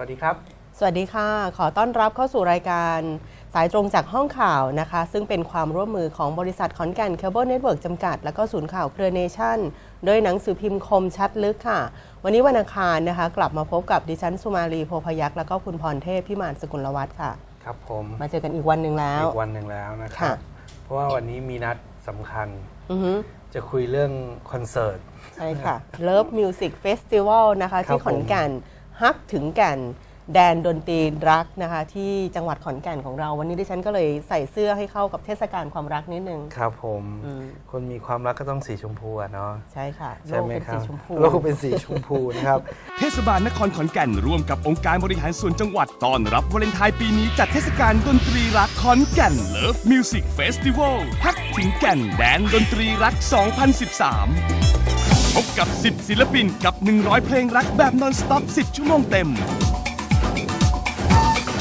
วัสดีครับ สวัสดีค่ะ ขอต้อนรับเข้าสู่รายการสายตรงจากห้องข่าวนะคะ ซึ่งเป็นความร่วมมือของบริษัทขอนแก่นเคเบิลเน็ตเวิร์กจำกัด และก็ศูนย์ข่าวเครือเนชั่น โดยหนังสือพิมพ์คมชัดลึกค่ะ วันนี้วันอังคารนะคะ กลับมาพบกับดิฉันสุมาลีโพพยักษ์แล้วก็คุณพรเทพพิมานสกุลวัฒน์ค่ะ ครับผมมาเจอกันอีกวันหนึ่งแล้วอีกวันหนึ่งแล้วนะครัค่ะ บเพราะว่าวันนี้มีนัดสำคัญอือฮึจะคุยเรื่องคอนเสิร์ต ใช่ค่ะ Love Music Festival นะคะครับที่ขอนแก่น ฮักถึงแก่นแดนดนตรีรักนะคะ ที่จังหวัดขอนแก่นของเรา วันนี้ดิฉันก็เลยใส่เสื้อให้เข้ากับเทศกาลความรักนิดนึง ครับผม อืม คนมีความรักก็ต้องสีชมพูอะเนาะใช่ค่ะใช่ไหมโลกเป็นครัสีบชมพู โลกเป็นสีชมพูนะครับ เทศบาลนครขอนแก่นร่วมกับองค์การบริหารส่วนจังหวัดต้อนรับวาเลนไทน์ปีนี้จัดเทศกาลดนตรีรักขอนแก่น Love Music Festival ฮักถึงแก่นแดนดนตรีรัก 2013 พบกับ 10 ศิลปินกับ 100 เพลงรักแบบนอนสต็อป 10 ชั่วโมงเต็ม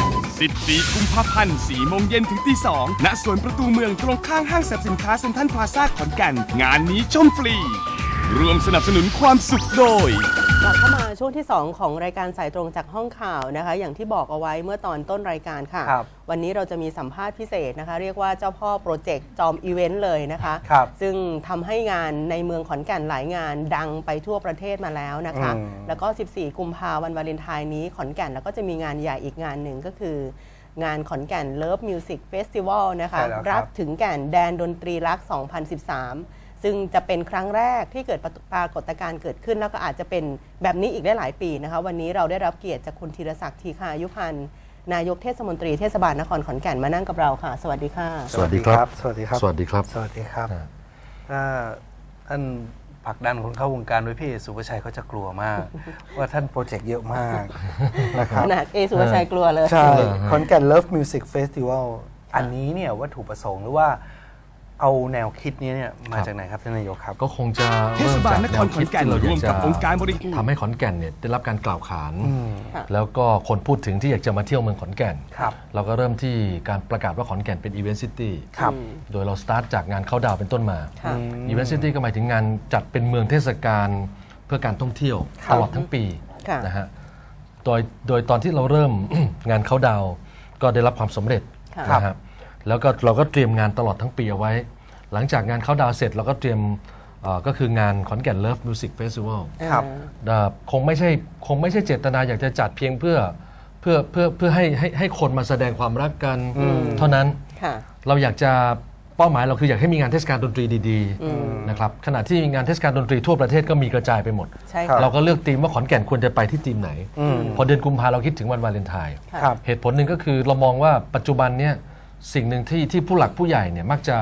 14กุมภาพันธ์4โมงเย็นถึงตี2ณสวนประตูเมืองตรงข้างห้างสรรพสินค้าเซ็นทรัลพลาซ่าขอนแก่น งานนี้ชมฟรี ร่วมสนับสนุนความสุขโดย กลับเข้ามาช่วงที่ 2 ของรายการสายตรงจากห้องข่าวนะคะ อย่างที่บอกเอาไว้เมื่อตอนต้นรายการค่ะ ครับวันนี้เราจะมีสัมภาษณ์พิเศษนะคะ เรียกว่าเจ้าพ่อโปรเจกต์จอมอีเวนต์เลยนะคะ ครับซึ่งทำให้งานในเมืองขอนแก่นหลายงานดังไปทั่วประเทศมาแล้วนะคะ อืม แล้วก็ 14 กุมภาวันวาเลนไทน์นี้ขอนแก่นแล้วก็จะมีงานใหญ่อีกงานหนึ่งก็คือ งานขอนแก่น Love Music Festival นะคะ ใช่แล้วครับ รักถึงแก่นแดนดนตรีรัก 2013 ซึ่งจะเป็นครั้งแรกที่เกิดปรากฏการณ์เกิดขึ้น แล้วก็อาจจะเป็นแบบนี้อีกได้หลายปีนะคะ วันนี้เราได้รับเกียรติจากคุณธีรศักดิ์ทีคายุพันธ์นายกเทศมนตรีเทศบาลนครขอนแก่นมานั่งกับเราค่ะ สวัสดีค่ะ สวัสดีครับ สวัสดีครับ สวัสดีครับ สวัสดีครับอ่าถ้าท่านผลักดันคนเข้าวงการโดยพี่สุภชัยเขาจะกลัวมาก ว่าท่านโปรเจกต์เยอะมากนะครับขนาดเอสุภชัยกลัวเลย ใช่ขอนแก่น Love Music Festival อันนี้เนี่ยวัตถุประสงค์หรือว่า เอาแนวคิดนี้เนี่ยมาจากไหนครับท่านนายกครับ ก็คงจะเทศบาลนครขอนแก่นเมร่วมจากกับองค์การบริทำให้ขอนแก่นเนี่ยได้รับการกล่าวขานอืมค่ะแล้วก็คนพูดถึงที่อยากจะมาเที่ยวเมืองขอนแก่นครับเราก็เริ่มที่การประกาศว่าขอนแก่นเป็นอีเวนต์ซิตี้ครับโดยเราสตาร์ทจากงานเข้าดาวน์เป็นต้นมาค่ะอีเวนต์ซิตี้ก็หมายถึงงานจัดเป็นเมืองเทศกาลเพื่อการท่องเที่ยวครับตลอดทั้งปีค่ะนะฮะโดยโดยตอนที่เราเริ่มงานเข้าดาวน์ก็ได้รับความสำเร็จค่ะนะฮะ แล้วก็เราก็เตรียมงานตลอดทั้งปีเอาไว้ หลังจากงานเข้าดาวน์เสร็จเราก็เตรียมเอ่อก็คืองานขอนแก่น Love Music Festival ครับเอ่อคงไม่ใช่คงไม่ใช่เจตนาอยากจะจัดเพียงเพื่อเพื่อเพื่อเพื่อให้ให้ให้คนมาแสดงความรักกัน เท่านั้นค่ะ เราอยากจะเป้าหมายเราคืออยากให้มีงานเทศกาลดนตรีดีๆนะครับขณะที่งานเทศกาลดนตรีทั่วประเทศก็มีกระจายไปหมด ใช่ครัค่ะบเราก็เลือกธีมว่าขอนแก่นควรจะไปที่ธีมไหนอืมพอเดือนกุมภาเราคิดถึงวันวาเลนไทน์ค่ะครับ เหตุผลหนึ่งก็คือเรามองว่าปัจจุบันเนี่ย สิ่งหนึ่งที่ที่ผู้หลักผู้ใหญ่เนี่ยมักจะ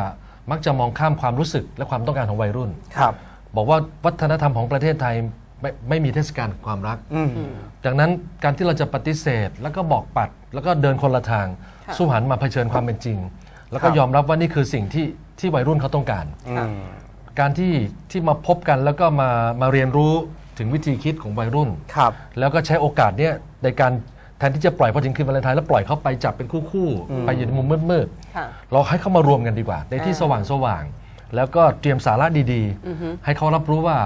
มักจะมองข้ามความรู้สึกและความต้องการของวัยรุ่น ครับ บอกว่าวัฒนธรรมของประเทศไทยไม่ไม่มีเทศกาลความรัก อืม ดังนั้นการที่เราจะปฏิเสธแล้วก็บอกปัด แล้วก็เดินคนละทาง ค่ะ สู้หันมาเผชิญความเป็นจริง แล้วก็ครับ ยอมรับว่านี่คือสิ่งที่ที่วัยรุ่นเขาต้องการ อืม การที่ที่มาพบกันแล้วก็มามาเรียนรู้ถึงวิธีคิดของวัยรุ่น ครับ แล้วก็ใช้โอกาสเนี้ยในการ แทนที่จะปล่อยพอถึงคืนวาเลนไทน์แล้วปล่อยเขาไปจับเป็นคู่คู่ๆไปอยู่ในมุมมืดค่ะ ๆเราให้เขามารวมกันดีกว่า ในที่อ่าสว่างสว่างๆแล้วก็เตรียมสาระดีๆให้เขารับรู้ว่า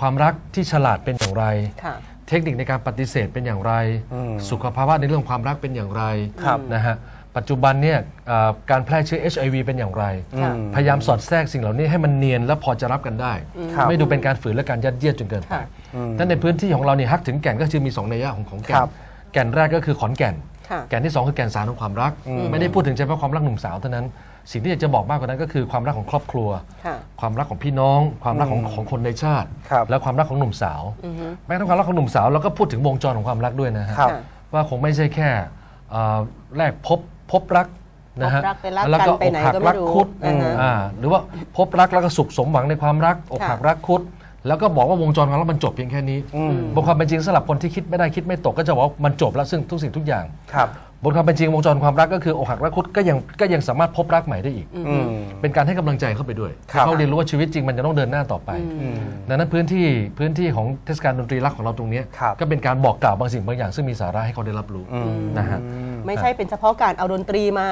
ความรักที่ฉลาดเป็นอย่างไร ค่ะ เทคนิคในการปฏิเสธเป็นอย่างไร อืม สุขภาวะในเรื่องความรักเป็นอย่างไรครับ นะฮะปัจจุบันเนี่ยเอ่อการแพร่เชื้อ HIV เป็นอย่างไรค่ะอืม พยายามสอดแทรกสิ่งเหล่านี้ให้มันเนียนและพอจะรับกันได้ ครับ ไม่ดูเป็นการฝืนและการยัดเยียดจนเกินไปค่ะนั่นในพื้นที่ของเราเนี่ยฮักถึงแก่นก็คือมีสองนัยยะของของแก่ครันบแก่นแรกก็คือขอนแก่นค่ะแก่นที่สองคือแก่นสารของความรัก ไม่ได้พูดถึงเฉพาะความรักหนุ่มสาวเท่านั้น สิ่งที่อยากจะบอกมากกว่านั้นก็คือความรักของครอบครัวค่ะความรักของพี่น้อง ความรักของของคนในชาติครับและความรักของหนุ่มสาว แม้กระทั่งความรักของหนุ่มสาวเราก็พูดถึงวงจรของความรักด้วยนะฮะครับว่าคงไม่ใช่แค่เอ่อแรกพบพบรักนะฮะพบรักไปรักกันแล้วก็ไปอกไหนหักก็ไม่รักรู้คุดอ่าฮะอ่าหรือว่าพบรักแล้วก็สุขสมหวังในความรักอกหักค่ะรักคุด แล้วก็บอกว่าวงจรของเรามันจบเพียงแค่นี้บนความเป็นจริงสำหรับคนที่คิดไม่ได้คิดไม่ตกก็จะบอกว่ามันจบแล้วซึ่งทุกสิ่งทุกอย่างครับบนความเป็นจริงวงจรความรักก็คืออกหักรักคุดก็ยังก็ยังสามารถพบรักใหม่ได้อีกอืมเป็นการให้กำลังใจเข้าไปด้วยครับเขาเรียนรู้ว่าชีวิตจริงมันจะต้องเดินหน้าต่อไป ดังนั้นพื้นที่พื้นที่ของเทศกาลดนตรีรักของเราตรงเนี้ยครับก็เป็นการบอกกล่าวบางสิ่งบางอย่างซึ่งมีสาระให้เขาได้รับรู้นะฮะไม่ใช่เป็นเฉพาะการเอาดนตรีมา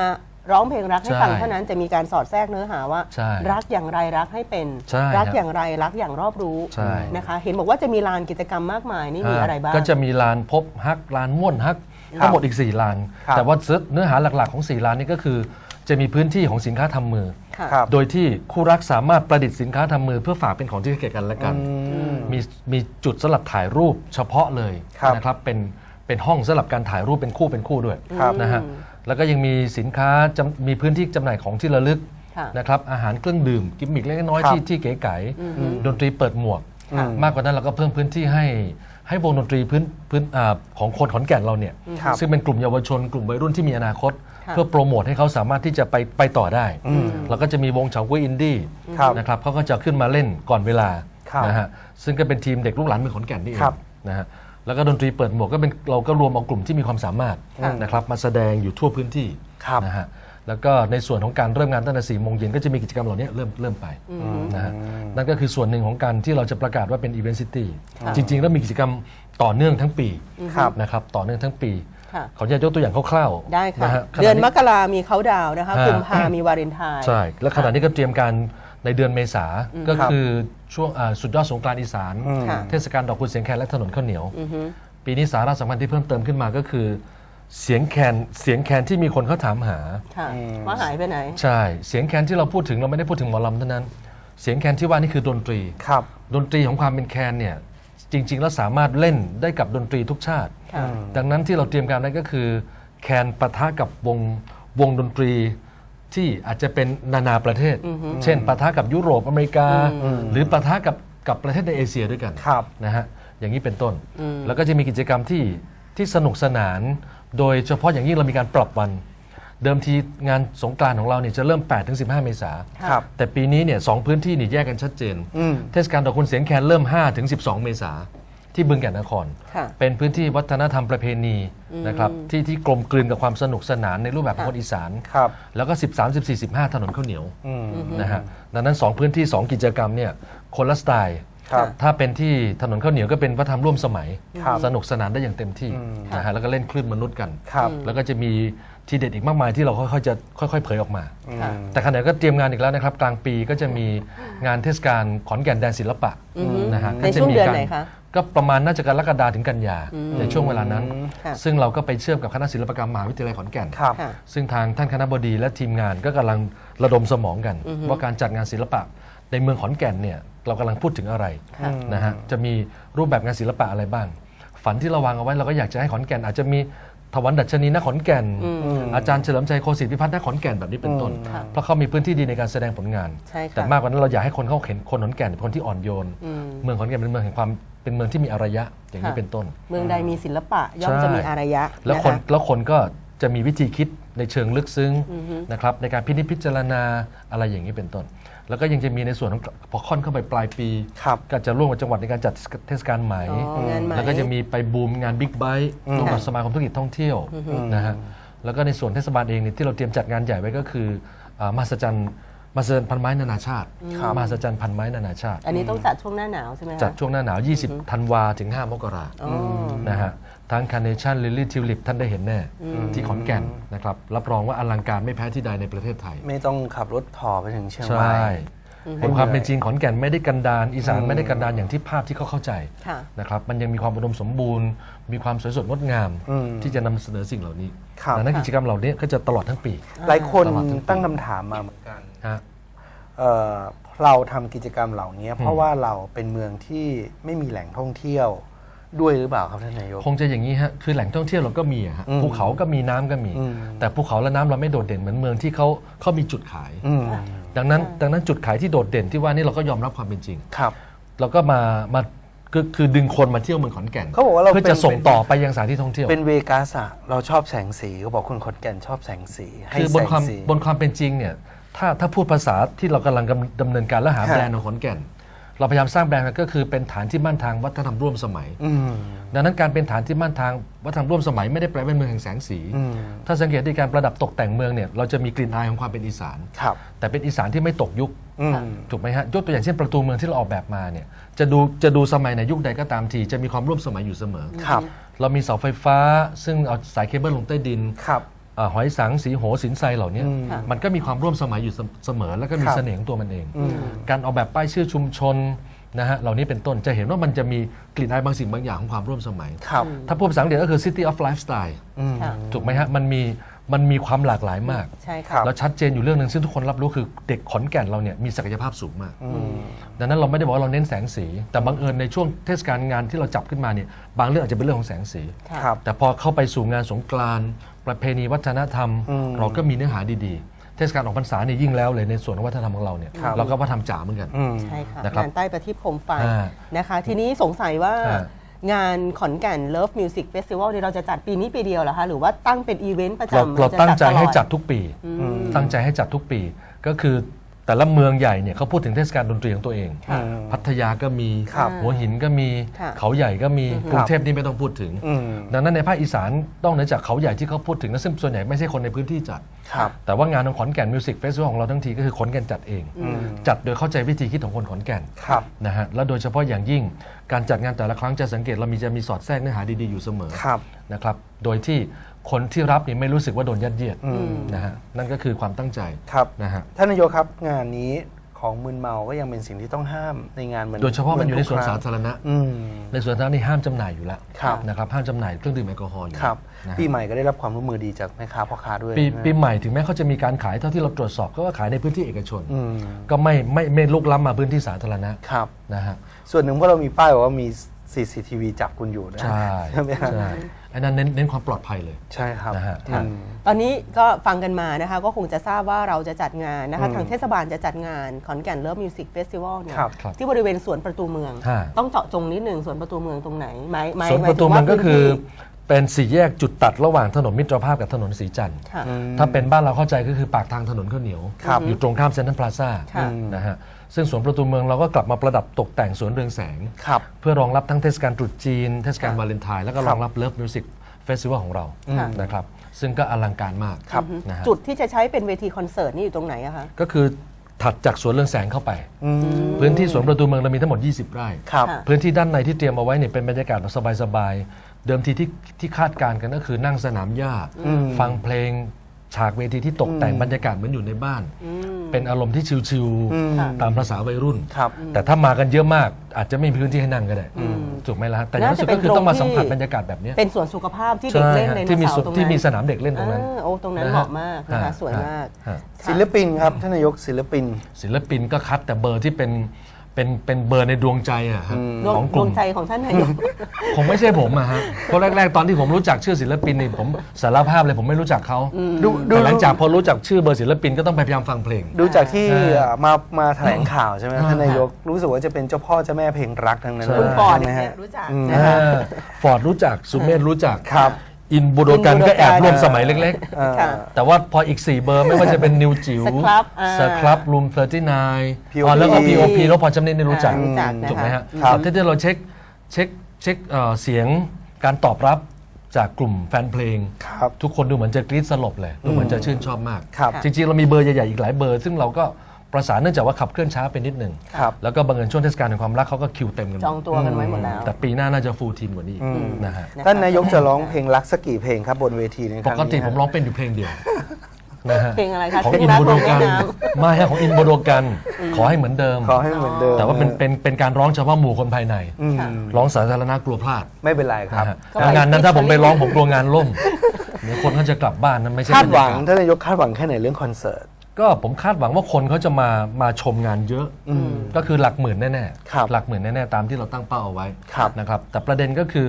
ร้องเพลงรักให้ใช่ฟังเท่านั้นจะมีการสอดแทรกเนื้อหาว่าใช่รักอย่างไรรักให้เป็นใช่รักครับอย่างไรรักอย่างรอบรู้ใช่นะคะ เห็นบอกว่าจะมีลานกิจกรรมมากมายนี่มีอะไรบ้างก็จะมีลานพบฮักลานม่วนฮักทั้งหมดอีก 4 ลานครับแต่ว่าเนื้อหาหลักๆของ 4 ลานนี้ก็คือ จะมีพื้นที่ของสินค้าทำมือค่ะครับโดยที่คู่รักสามารถประดิษฐ์สินค้าทำมือเพื่อฝากเป็นของที่ให้แก่กันและกัน มีมีจุดสำหรับถ่ายรูปเฉพาะเลยครับนะครับเป็นเป็นห้องสำหรับการถ่ายรูปเป็นคู่เป็นคู่ด้วยครับนะฮะ แล้วก็ยังมีสินค้าจำมีพื้นที่จำหน่ายของที่ระลึกค่ะ นะครับอาหารเครื่องดื่ม กิมมิคเล็กน้อยครับที่ที่เก๋ไก๋ดนตรีเปิดหมวกค่ะมากกว่านั้นเราก็เพิ่มพื้นที่ให้ให้วงดนตรีพื้นพื้นอาของคนขอนแก่นเราเนี่ยครับ ซึ่งเป็นกลุ่มเยาวชนกลุ่มวัยรุ่นที่มีอนาคต ค่ะ เพื่อโปรโมทให้เขาสามารถที่จะไปไปต่อได้แล้วก็จะมีวงเฉาก๊วยอินดี้ครับนะครับเขาก็จะขึ้นมาเล่นก่อนเวลาครับนะฮะซึ่งก็เป็นทีมเด็กลูกหลานเมืองขอนแก่นนี่เองครับ นะฮะ แล้วก็ดนตรีเปิดหมวกก็เป็นเราก็รวมเอากลุ่มที่มีความสามารถค่ะนะครับมาแสดงอยู่ทั่วพื้นที่ครับนะฮะแล้วก็ในส่วนของการเริ่มงานตั้งแต่สี่โมงเย็นก็จะมีกิจกรรมเหล่านี้เริ่มเริ่มไปนะฮะนั่นก็คือส่วนหนึ่งของการที่เราจะประกาศว่าเป็นอีเวนต์ซิตี้จริง ๆ แล้วมีกิจกรรมต่อเนื่องทั้งปีครับนะครับต่อเนื่องทั้งปีค่ะขออนุญาตยกตัวอย่างคร่าวๆได้ค่ะนฮขณะเดือนมกรามีเขาดาวน์นะคะฮะกุมภามีวาเลนไทน์ใช่และขณะนี้ก็เตรียมการ ในเดือนเมษาก็ครับคือช่วงอ่าสุดยอดสงกรานต์อีสาน ค่ะ เทศกาลดอกกุหลาบเสียงแคนและถนนข้าวเหนียวปีนี้สาระสำคัญที่เพิ่มเติมขึ้นมาก็คือ เสียงแคนเสียงแคนที่มีคนเขาถามหา ค่ะว่าหายไปไหน ใช่ เสียงแคนที่เราพูดถึงเราไม่ได้พูดถึงหมอลำเท่านั้น เสียงแคนที่ว่านี่คือดนตรี ครับ ดนตรีของความเป็นแคนเนี่ยจริง ๆ แล้วสามารถเล่นได้กับดนตรีทุกชาติ ค่ะ ดังนั้นที่เราเตรียมการไว้ก็คือ แคนปะทะกับวงวงดนตรี ที่อาจจะเป็นนานาประเทศ เช่นปะทะกับยุโรปอเมริกา หรือปะทะกับกับประเทศในเอเชียด้วยกันครับนะฮะอย่างนี้เป็นต้น แล้วก็จะมีกิจกรรมที่ที่สนุกสนาน โดยเฉพาะอย่างยิ่งเรามีการปรับวัน เดิมทีงานสงกรานต์ของเราเนี่ยจะเริ่ม8-15 เมษาครับแต่ปีนี้เนี่ยสองพื้นที่นี่แยกกันชัดเจนอืมเทศกาลดอกคุณเสียงแคนเริ่ม 5 ถึง 12 เมษา ที่บึงแก่นนคร ค่ะเป็นพื้นที่วัฒนธรรมประเพณีนะครับที่ที่กลมกลืนกับความสนุกสนานในรูปแบบของคนอีสาน ครับแล้วก็ 13 14 15 ถนนข้าวเหนียวอืมนะฮะดังนั้น 2 พื้นที่ 2 กิจกรรมเนี่ยคนละสไตล์ ครับ ถ้าเป็นที่ถนนข้าวเหนียวก็เป็นวัฒนธรรมร่วมสมัย ครับสนุกสนานได้อย่างเต็มที่นะฮะแล้วก็เล่นคลื่นมนุษย์กัน ครับแล้วก็จะมีทีเด็ดอีกมากมายที่เราค่อยๆจะค่อยๆเผยออกมาค่ะ แต่ขณะเดียวกันก็เตรียมงานอีกแล้วนะครับ กลางปีก็จะมีงานเทศกาลขอนแก่นแดนศิลปะนะฮะในช่วงเดือนไหนคะ ก็ประมาณน่าจะกรกฎาถึงกันยาในช่วงเวลานั้น ค่ะ ซึ่งเราก็ไปเชื่อมกับคณะศิลปกรรมมหาวิทยาลัยขอนแก่น ครับ ค่ะ ซึ่งทางท่านคณะบดีและทีมงานก็กำลังระดมสมองกัน ว่าการจัดงานศิลปะในเมืองขอนแก่นเนี่ยเรากำลังพูดถึงอะไรค่ะ นะฮะจะมีรูปแบบงานศิลปะอะไรบ้าง ฝันที่เราวางเอาไว้เราก็อยากจะให้ขอนแก่น อาจจะมีถวันดัชนีนขอนแก่น อาจารย์เฉลิมชัยโคศิษฐ์พิพัฒน์นขอนแก่นแบบนี้เป็นต้น ค่ะเพราะเขามีพื้นที่ดีในการแสดงผลงาน ใช่ค่ะ แต่มากกว่านั้นเราอยากให้คนเขาเห็นคนขอนแก่นเป็นคนที่อ่อนโยนเมืองขอนแก่นเป็นเมืองแห่งความ เป็นเมืองที่มีอารยะอย่างนี้ค่ะ เป็นต้น เมืองใดมีศิลปะย่อมใช่ จะมีอารยะแล้วคนะะแล้วคนก็จะมีวิธีคิดในเชิงลึกซึ้งนะครับในการพินิจพิจารณาอะไรอย่างนี้เป็นต้น แล้วก็ยังจะมีในส่วนของพอค่อนเข้าไปปลายปี ครับ ก็จะร่วมกับจังหวัดในการจัดเทศกาลไหม อ๋องานไหม แล้วก็จะมีไปบูมงานบิ๊กไบค์ร่วมกับสมาคมธุรกิจท่องเที่ยวนะฮะแล้วก็ในส่วนเทศบาลเองเนี่ยที่เราเตรียมจัดงานใหญ่ไว้ก็คืออ่ามหัศจรรย์ มหัศจรรย์พันไม้นานาชาติ ครับมหัศจรรย์พันไม้นานาชาติ อันนี้ต้องจัดช่วงหน้าหนาวใช่ไหมคะจัดช่วงหน้าหนาว 20 ธันวาถึง 5 มกราอ๋อนะฮะทั้งคาร์เนชั่นลิลลี่ทิวลิปท่านได้เห็นแน่ ที่ขอนแก่นนะครับ รับรองว่าอลังการไม่แพ้ที่ใดในประเทศไทย ไม่ต้องขับรถถ่อไปถึงเชียงใชใหม่่ในความเป็นจริงขอนแก่นไม่ได้กันดารอีสานไม่ได้กันดารอย่างที่ภาพที่เขาเข้าใจค่ะ นะครับมันยังมีความอุดมสมบูรณ์ มีความสวยสดงดงาม อืมที่จะนำเสนอสิ่งเหล่านี้ครับ ดังนั้นกิจกรรมเหล่านี้ก็จะตลอดทั้งปี หลายคนตลอดทั้งปีตั้งคำถามมาเหมือนกัน ฮะเอ่อเราทำกิจกรรมเหล่านี้ เพราะว่าเราเป็นเมืองที่ไม่มีแหล่งท่องเที่ยวด้วยหรือเปล่าครับท่านนายก คงจะอย่างนี้ฮะคือแหล่งท่องเที่ยวเราก็มีอะฮะอืมภูเขาก็มีน้ำก็มี อืม แต่ภูเขาและน้ำเราไม่โดดเด่นเหมือนเมืองที่เขาเขามีจุดขาย อืมดังนั้นดังนั้นจุดขายที่โดดเด่นที่ว่านี่เราก็ยอมรับความเป็นจริง ครับ เราก็มามาคือคือดึงคนมาเที่ยวเมืองขอนแก่นเขาบอกว่าเราเพื่อเป็นจะส่งต่อไปยังสถานที่ท่องเที่ยว เป็นเวกัสอะเราชอบแสงสีเขาบอกคนขอนแก่นชอบแสงสี ให้คือบนแสงความสี บนความเป็นจริงเนี่ย ถ้าถ้าพูดภาษาที่เรากำลังดำเนินการและหาครับ แบรนด์ของขอนแก่น เราพยายามสร้างแบรนด์ก็คือเป็นฐานที่มั่นทางวัฒนธรรมร่วมสมัย อืม ดังนั้นการเป็นฐานที่มั่นทางวัฒนธรรมร่วมสมัยไม่ได้แปลเป็นเมืองแห่งแสงสี อืม ถ้าสังเกตที่การประดับตกแต่งเมืองเนี่ยเราจะมีกลิ่นอายของความเป็นอีสาน ครับ แต่เป็นอีสานที่ไม่ตกยุค อืม ถูกไหมฮะยกตัวอย่างเช่นประตูเมืองที่เราออกแบบมาเนี่ยจะดูจะดูสมัยในยุคใดก็ตามที จะมีความร่วมสมัยอยู่เสมอ ครับ เรามีเสาไฟฟ้า ซึ่งเอาสายเคเบิลลงใต้ดิน ครับอ่า หอยสังสีโหสินไซเหล่านี้อืมค่ะมันก็มีความร่วมสมัยอยู่เสเสมอ แล้วก็มีครับเสน่ห์ของตัวมันเองอืมการออกแบบป้ายชื่อชุมชนนะฮะเหล่านี้เป็นต้นจะเห็นว่ามันจะมีกลิ่นอายบางสิ่งบางอย่างของความร่วมสมัยครับถ้าพูดภาษาอังกฤษก็คือ city of lifestyle อืมค่ะถูกไหมฮะ มันมีมันมีความหลากหลายมากใช่ครัค่ะบแล้วชัดเจนอยู่เรื่องหนึ่งซึ่งทุกคนรับรู้คือเด็กขอนแก่นเราเนี่ยมีศักยภาพสูงมากอืมดังนั้นเราไม่ได้บอกว่าเราเน้นแสงสี แต่บังเอิญในช่วงเทศกาลงานที่เราจับขึ้นมาเนี่ยบางเรื่องอาจจะเป็นเรื่องของแสงสีค่ะครับแต่พอเข้าไปสู่งานสงกรานต์ ประเพณีวัฒนธรรม อืมเราก็มีเนื้อหาดีๆ เทศกาลออกพรรษาเนี่ยยิ่งแล้วเลยในส่วนของวัฒนธรรมของเราเนี่ยครับ เราก็ว่าทำจ๋าเหมือนกัน อืม ใช่ค่ะนะครับงานใต้ประทีปโคมไฟอ่านะคะ ทีนี้สงสัยว่าอ่างานขอนแก่น Love Music Festival เนี่ยเราจะจัดปีนี้ปีเดียวเหรอคะ หรือว่าตั้งเป็นอีเวนต์ประเราจำเราตั้งใจให้จัดตลอทุกปี อืม ตั้งใจให้จัดทุกปี ก็คือ แต่ละเมืองใหญ่เนี่ยเขาพูดถึงเทศกาลดนตรีของตัวเองค่ะพัทยาก็มีครับหัวหินก็มีค่ะ เขาใหญ่ก็มีกรุงเทพนี่ไม่ต้องพูดถึง อืม ดังนั้นในภาคอีสานต้องเหนือจากเขาใหญ่ที่เขาพูดถึงนะซึ่งส่วนใหญ่ไม่ใช่คนในพื้นที่จัด ครับ แต่ว่างานของขอนแก่นมิวสิกเฟสติวัลของเราทั้งทีก็คือขอนแก่นจัดเอง อืม จัดโดยเข้าใจวิธีคิดของคนขอนแก่นครับ นะฮะและโดยเฉพาะอย่างยิ่งการจัดงานแต่ละครั้งจะสังเกตเรามีจะมีสอดแทรกเนื้อหาดีๆอยู่เสมอครับ นะครับโดยที่ คนที่รับนี่ไม่รู้สึกว่าโดนยัดเยียดอืม นะฮะนั่นก็คือความตั้งใจครับนะฮะท่านนายกครับงานนี้ของมึนเมาก็ยังเป็นสิ่งที่ต้องห้ามในงานเหมือนโดยเฉพาะมันอยู่ในสวนทุกคสารั้งธารณะ อืม ในสวนสาธารณะนี่ห้ามจำหน่ายอยู่แล้วครับ นะครับห้ามจำหน่ายเครื่องดื่มแอลกอฮอล์อยู่ครับ นะฮะปีใหม่ก็ได้รับความร่วมมือดีจากแม่ค้าพ่อค้าด้วยปีใช่ไหมปีใหม่ถึงแม้เขาจะมีการขายเท่าที่เราตรวจสอบก็ว่าขายในพื้นที่เอกชน อืมก็ไม่ไม่ไม่ลุกล้ำมาพื้นที่สาธารณะครับ นะฮะส่วนหนึ่งเพราะเรามีป้ายบอกว่ามี CCTV จับคุณอยู่นะใช่ใช่ไหมครับใช่อันนั้นเน้นเน้นความปลอดภัยเลย ใช่ครับนะฮะ อืม ตอนนี้ก็ฟังกันมานะคะ ก็คงจะทราบว่าเราจะจัดงานนะคะ อืมทางเทศบาลจะจัดงานขอนแก่น Love Music Festival เนี่ยครับครับที่บริเวณสวนประตูเมือง ฮะ ต้องเจาะจงนิดหนึ่งสวนประตูเมืองตรงไหนหมายหมายสวนหปยระตูถึงเมืว่าองก็คือพื้นที่ เป็นสี่แยกจุดตัดระหว่างถนนมิตรภาพกับถนนสีจันทร์ค่ะ อืม ถ้าเป็นบ้านเราเข้าใจก็คือปากทางถนนข้าวเหนียว ครับอยู่ตรงข้ามเซ็นทรัลพลาซ่าค่ะ นะฮะซึ่งสวนประตูเมืองเราก็กลับมาประดับตกแต่งสวนเรืองแสง ครับ เพื่อรองรับทั้งเทศกาลตรุษจีน เทศกาลค่ะวาเลนไทน์แล้วก็ครับรองรับเลิฟมิวสิกเฟสติวัลของเราค่ะ นะครับ ซึ่งก็อลังการมากครับ นะฮะจุดที่จะใช้เป็นเวทีคอนเสิร์ตนี่อยู่ตรงไหนอะคะ ก็คือถัดจากสวนเรืองแสงเข้าไป อืมพื้นที่สวนประตูเมืองเรามีทั้งหมด 20 ไร่ ครับ ค่ะ พื้นที่ด้านในที่เตรียมเอาไว้เนี่ยเป็นบรรยากาศแบบสบายๆ เดิมทีที่ที่คาดการณ์กันก็คือนั่งสนามหญ้า อืม ฟังเพลงฉากเวทีที่ตกแต่งอืมบรรยากาศเหมือนอยู่ในบ้าน อืม เป็นอารมณ์ที่ชิลอืมค่ะๆตามภาษาวัยรุ่น ครับ แต่ถ้ามากันเยอะมากอาจจะไม่มีพื้นที่ให้นั่งก็ได้อืมถูกไหมล่ะฮะแต่อย่างน่าที่จะสุดก็คือต้องมาเป็นตรงสัมผัสที่บรรยากาศแบบเนี้ยเป็นสวนสุขภาพที่เด็กเล่นฮะในที่มีสวนตรงที่นั้นมีสนามเด็กเล่นตรงนั้นอ่าโอ้ตรงนั้นนะฮะเหมาะมากนะคะฮะสวยมากฮะ ค่ะ ศิลปินครับท่านนายกศิลปิน ศิลปินก็คัดแต่เบอร์ที่เป็น เป็นเป็นเบอร์ในดวงใจอะฮะดวงของกดลุ่วมงใจของท่านนายก ผมไม่ใช่ผมอะฮะเพราะแรกๆ ตอนที่ผมรู้จักชื่อศิลปินนี่ผมสารภาพเลยผมไม่รู้จักเขาดูดูแต่หลังจากพอรู้จักชื่อเบอร์ศิลปินก็ต้องไปพยายามฟังเพลง ดูจากที่อ่าเอ่อมามาแถลงข่าวใช่ไหมอ่าท่านนายกรู้สึกว่าจะเป็นเจ้าพ่อเจ้าแม่เพลงรักทั้งนั้นใช่เลยคุณฟอร์ดใช่ไหมเนี่ฮะยรู้จักอืมนะคะฟอร์ดรู้จักสุเมธรู้จักครับ อินบูโดกันก็แอบร่วมสมัยเล็กเออค่ะๆแต่ว่าพออีก 4 เบอร์ไม่ว่าจะเป็นนิวจิ๋วสครับอ่าสครับรูมเทอร์ตี้น POP อ๋อแล้วก็ POP แล้วพอจำเนีนี่รู้จัก อ่ารู้จักนะคะถูกไหมฮะครับที่ที่เราเช็คเช็คเช็คเอ่อเสียงการตอบรับจากกลุ่มแฟนเพลง ครับ ทุกคนดูเหมือนจะกรี๊ดสลบเลยดูเหมือนจะชื่นชอบมาก ครับ จริงๆ เรามีเบอร์ใหญ่ ๆ อีกหลายเบอร์ ซึ่งเราก็ ประสานเนื่องจากว่าขับเคลื่อนช้าไปนิดหนึ่งครับ แล้วก็บังเอิญช่วงเทศกาลแห่งความรักเขาก็คิวเต็มกันหมจดองตัวกันไว้หมดแล้ว แต่ปีหน้าน่าจะฟูลทีมกว่านี้อืมนะฮะนะคะท่านนายกจะร้องเพลงรักสักกี่เพลงครับบนเวทีในคปรั้งกนี้ติผมร้องเป็นอยู่เพลงเดียวนะฮะเพลงอะไรคะของเพลงอินรักโบโดกันลงแม่น้ไม่ฮะของอินโบโดกัน ขอให้เหมือนเดิม ขอให้เหมือนเดิมแต่ว่าเป็นเป็นเป็นการร้องเฉพาะหมู่คนภายในอืมค่ะร้องสาธารณะกลัวพลาดไม่เป็นไรครับ นะฮะก็แล้วไป งานนั้นถ้าผมไป featuring ร้องผมกลัวงานล่มเดี๋ยวคนเขาจะกลับบ้านนั้นไม่ใช่คาดหวังบรรยกศ ท่านนายกคาดหวังแค่ไหนเรื่องคอนเสิร์ต ก็ผมคาดหวังว่าคนเขาจะมามาชมงานเยอะอืมก็คือหลักหมื่นแน่ครับหลักหมื่นแน่ๆตามที่เราตั้งเป้าเอาไว้ครับนะครับ แต่ประเด็นก็คือ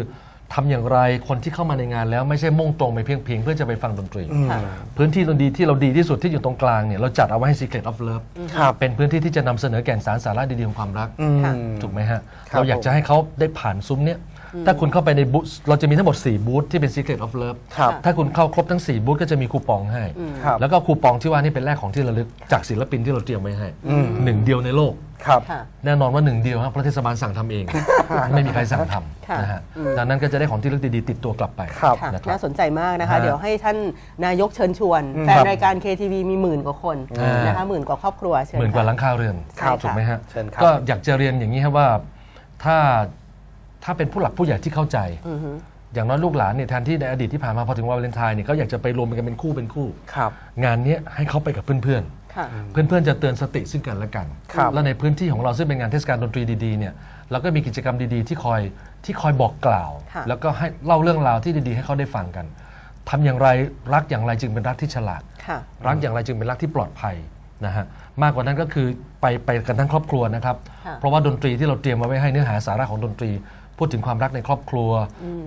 ทำอย่างไรคนที่เข้ามาในงานแล้วไม่ใช่มุ่งตรงไปเพียงเพียงเพื่อจะไปฟังดนตรีอืมค่ะพื้นที่ดนตรีที่เราดีที่สุดที่อยู่ตรงกลางเนี่ยเราจัดเอาไว้ให้ Secret of Love ครับเป็นพื้นที่ที่จะนำเสนอแก่นสารสาระดีๆของความรักอืมค่ะถูกไหมฮะครับเราอยากจะให้เขาได้ผ่านซุ้มเนี่ย ถ้าคุณเข้าไปในบูธเราจะมีทั้งหมด 4 บูธที่เป็น Secret of Love ครับ ถ้าคุณเข้าครบทั้ง 4 บูธก็จะมีคูปองให้ ครับ แล้วก็คูปองที่ว่านี่เป็นแรกของที่ระลึกจากศิลปินที่เราเตรียมไว้ให้อืม หนึ่งเดียวในโลก ครับ ค่ะ แน่นอนว่าหนึ่งเดียวครับเพราะเทศบาลสั่งทำเอง ไม่มีใครสั่งทค่ะำนะฮะดังนั้นก็จะได้ของที่ระลึกดีๆติดตัวกลับไปครับ ค่ะนะครับน่าสนใจมากนะคะ ฮะเดี๋ยวให้ท่านนายกเชิญชวนอืมแฟนครับรายการ KTV มีหมื่นกว่าคนอ่าน นะคะหมื่นกว่าครอบครัวเชิญหมื่นกว่าหลังค่ะคาเรือนครับถูกไหมฮะ เชิญครับ ก็อยากจะเรียนอย่างนี้ครับว่า ถ้า ถ้าเป็นผู้หลักผู้ใหญ่ที่เข้าใจ อือฮึอย่างน้อยลูกหลานเนี่ยแทนที่ในอดีตที่ผ่านมาพอถึงวันวาเลนไทน์เนี่ยเขาอยากจะไปรวมกันเป็นคู่เป็นคู่ ครับ งานเนี้ยให้เขาไปกับเพื่อนๆ ค่ะ เพื่อนๆ จะเตือนสติซึ่งกันและกัน ครับ แล้วในพื้นที่ของเราซึ่งเป็นงานเทศกาลดนตรีดีๆ เนี่ย เราก็มีกิจกรรมดีๆ ที่คอยที่คอยบอกกล่าว ค่ะ แล้วก็ให้เล่าเรื่องราวที่ดีๆ ให้เขาได้ฟังกันทำอย่างไรรักอย่างไรจึงเป็นรักที่ฉลาด ค่ะ รักอย่างไรจึงเป็นรักที่ปลอดภัยนะฮะ มากกว่านั้นก็คือไปไปกันทั้งครอบครัวนะครับ ค่ะ เพราะว่าดนตรีที่เราเตรียมมาไว้ให้เนื้อหาสาระของดนตรี พูดถึงความรักในครอบครัว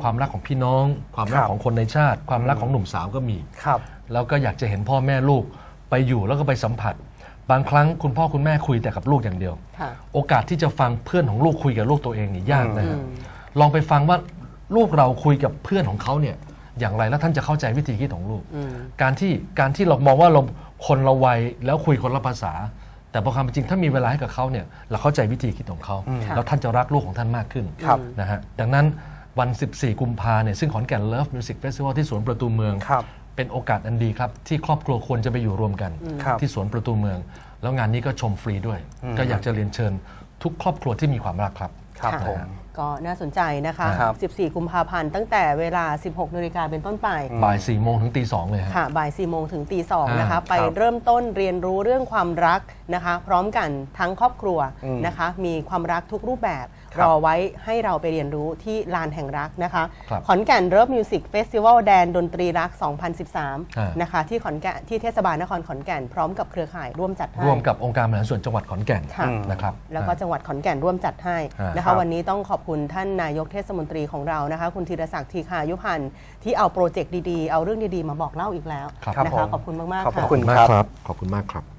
ความรักของพี่น้อง ความรักครับของคนในชาติ ความรักของหนุ่มสาวก็มี ครับ แล้วก็อยากจะเห็นพ่อแม่ลูกไปอยู่แล้วก็ไปสัมผัส บางครั้งคุณพ่อคุณแม่คุยแต่กับลูกอย่างเดียว ค่ะโอกาสที่จะฟังเพื่อนของลูกคุยกับลูกตัวเองนี่ยากนะฮะอืมลองไปฟังว่าลูกเราคุยกับเพื่อนของเขาเนี่ยอย่างไรแล้วท่านจะเข้าใจวิธีคิดของลูก อืม การที่การที่เรามองว่าเราคนละวัยแล้วคุยคนละภาษา แต่พอความเป็นจริงถ้ามีเวลาให้กับเขาเนี่ยเราเข้าใจวิธีคิดของเขาค่ะแล้วท่านจะรักลูกของท่านมากขึ้นครับนะฮะดังนั้นวัน 14 กุมภาเนี่ยซึ่งขอนแก่น Love Music Festival ที่สวนประตูเมืองครับเป็นโอกาสอันดีครับ ที่ครอบครัวควรจะไปอยู่รวมกันครับที่สวนประตูเมือง แล้วงานนี้ก็ชมฟรีด้วย ก็อยากจะเรียนเชิญทุกครอบครัวที่มีความรักครับครับค่ะผมก็น่าสนใจนะคะ ครับ 14 กุมภาพันธ์ตั้งแต่เวลา 16นาฬิกาเป็นต้นไป บ่าย4ี่โมงถึงตีสองเลยฮะ ค่ะ บ่าย4โมงถึงตีสองอ่านนะคะไปครับเริ่มต้นเรียนรู้เรื่องความรักนะคะ พร้อมกันทั้งครอบครัวอืมนะคะ มีความรักทุกรูปแบบ ครับรอไว้ให้เราไปเรียนรู้ที่ลานแห่งรักนะคะ ครับขอนแก่นเริ่มมิวสิกเฟสติวัลแดนดนตรีรัก อ่า2013 นะคะ ที่ขอนแก่นที่เทศบาลนครขอนแก่นพร้อมกับเครือข่ายร่วมจัดให้ ร่วมกับองค์การบริหารส่วนจังหวัดขอนแก่นค่ะ นะครับ แล้วก็อ่าจังหวัดขอนแก่นร่วมจัดให้อ่านนะครัคะ บ วันนี้ต้องขอบคุณท่านนายกเทศมนตรีของเรานะคะ คุณธีรศักดิ์ทีคายุพันธ์ที่เอาโปรเจกต์ดีๆ เอาเรื่องดีๆ มาบอกเล่าอีกแล้วครับนะผคะมขอบคุณมากๆขอบพระค่ะคุณขอบคุณมากครับ ขอบคุณมากครับ